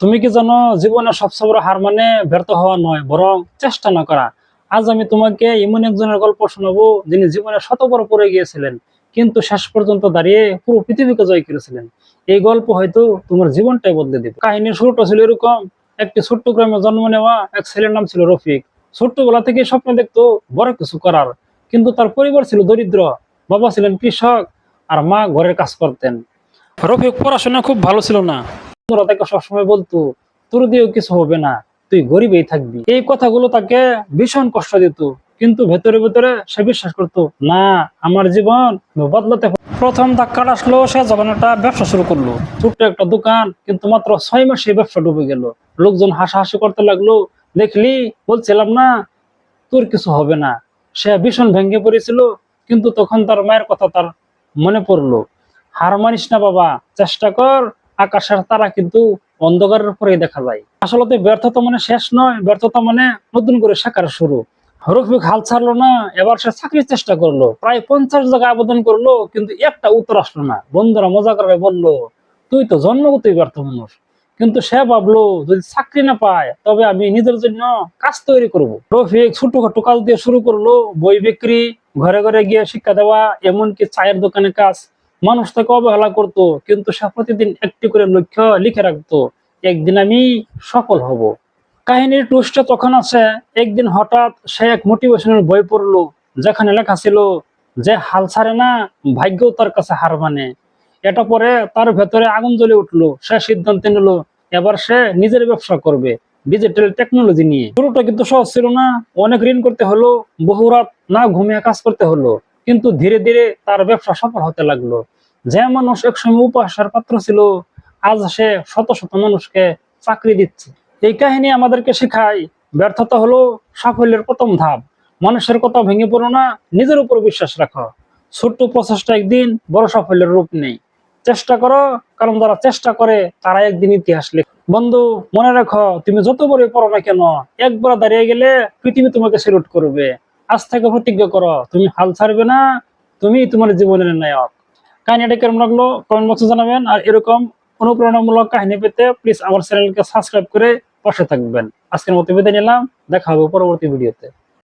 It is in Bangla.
তুমি কি জানো জীবনে সবচেয়ে বড় হার মানে ব্যর্থ হওয়া নয়, বরং চেষ্টা না করা? আজ আমি তোমাকে এমন একজনের গল্প শোনাবো যিনি জীবনে শতবার পড়ে গিয়েছিলেন, কিন্তু শেষ পর্যন্ত দাঁড়িয়ে পুরো পৃথিবীকে জয় করেছিলেন। এই গল্প হয়তো তোমার জীবনটাই বদলে দেবে। কাহিনীর শুরুটা ছিল এরকম, একটি ছোট্ট গ্রামে জন্ম নেওয়া এক ছেলের নাম ছিল রফিক। ছোট্টবেলা থেকে স্বপ্ন দেখতো বড় কিছু করার, কিন্তু তার পরিবার ছিল দরিদ্র, বাবা ছিলেন কৃষক, আর মা ঘরের কাজ করতেন। রফিক পড়াশোনা খুব ভালো ছিল না। বন্ধুরা তাকে সবসময় বলতো, তোর দিয়েও কিছু হবে না, তুই গরিবেই থাকবি। এই কথাগুলো তাকে ভীষণ কষ্ট দিত, কিন্তু ভেতরে ভেতরে সে বিশ্বাস করতো, না, আমার জীবন বদলাতে প্রথম ধাক্কাটা আসলো সে যখন একটা ব্যবসা শুরু করল। ছোট্ট একটা দোকান, কিন্তু মাত্র ছয় মাসে ব্যবসা ডুবে গেল। লোকজন হাসাহাসি করতে লাগল, দেখলি, বলছিলাম না, তোর কিছু হবে না। সে ভীষণ ভেঙে পড়েছিল, কিন্তু তখন তার মায়ের কথা তার মনে পড়ল। হার মানিস না বাবা, চেষ্টা কর আকাশের তারা কিন্তু অন্ধকারের পরে দেখা যায়। আসলে ব্যর্থতা মানে শেষ নয়, ব্যর্থতা মানে নতুন করে শেখার শুরু। রফিক হাল ছাড়লো না, এবার সে চাকরির চেষ্টা করল। প্রায় পঞ্চাশ জায়গায় আবেদন করল, কিন্তু একটা উত্তর আসলো না। বন্ধুরা মজা করে বলল, তুই তো জন্মগতই ব্যর্থ মানুষ। কিন্তু সে ভাবলো, যদি চাকরি না পায়, তবে আমি নিজের জন্য কাজ তৈরি করব। রফিক ছোটখাটো কাজ দিয়ে শুরু করল, বই বিক্রি, ঘরে ঘরে গিয়ে শিক্ষা দেওয়া, এমনকি চায়ের দোকানে কাজ। মানুষ তাকে অবহেলা করতো, কিন্তু সে প্রতিদিন একটি করে লক্ষ্য লিখে রাখতো, একদিন আমি সফল হব। কাহিনীর টুইস্টটা তখন আছে, একদিন হঠাৎ সে এক মোটিভেশনের বই পড়ল, যেখানে লেখা ছিল, যে হাল ছাড়ে না ভাগ্য তার কাছে হার মানে। এটা পরে তার ভেতরে আগুন জ্বলে উঠল, সে সিদ্ধান্ত নিল, এবার সে নিজের ব্যবসা করবে ডিজিটাল টেকনোলজি নিয়ে। শুরুটা কিন্তু সহজ ছিল না, অনেক ঋণ করতে হলো, বহু রাত না ঘুমিয়ে কাজ করতে হলো। কিন্তু ধীরে ধীরে তার ব্যবসা সফল হতে লাগল। যে মানুষ একসময় উপহাসের পাত্র ছিল, আজ সে শত শত মানুষকে চাকরি দিচ্ছে। এই কাহিনী আমাদেরকে শেখায়, ব্যর্থতা হলো সাফল্যের প্রথম ধাপ। মানুষের কথা ভেঙে পড়ো না, নিজের উপর বিশ্বাস রাখো। ছোট্ট প্রচেষ্টা একদিন বড় সাফল্যের রূপ নেই। চেষ্টা করো, কারণ যারা চেষ্টা করে, তারা একদিন ইতিহাস লেখে। বন্ধু, মনে রাখো, তুমি যত বড় পড়ো না কেন, একবার দাঁড়িয়ে গেলে পৃথিবী তোমাকে সেলুট করবে। আজ থেকে প্রতিজ্ঞা করো। তুমি হাল ছাড়বে না, তুমি তোমার জীবনের নায়ক। কাহিনীটা কেমন লাগল? কমেন্ট বক্সে জানাবেন। আর এরকম অনুপ্রেরণামূলক কাহিনী পেতে প্লিজ আমার চ্যানেলকে সাবস্ক্রাইব করে পাশে থাকবেন। আজকের মতো বিদায় নিলাম। দেখা হবে পরবর্তী ভিডিওতে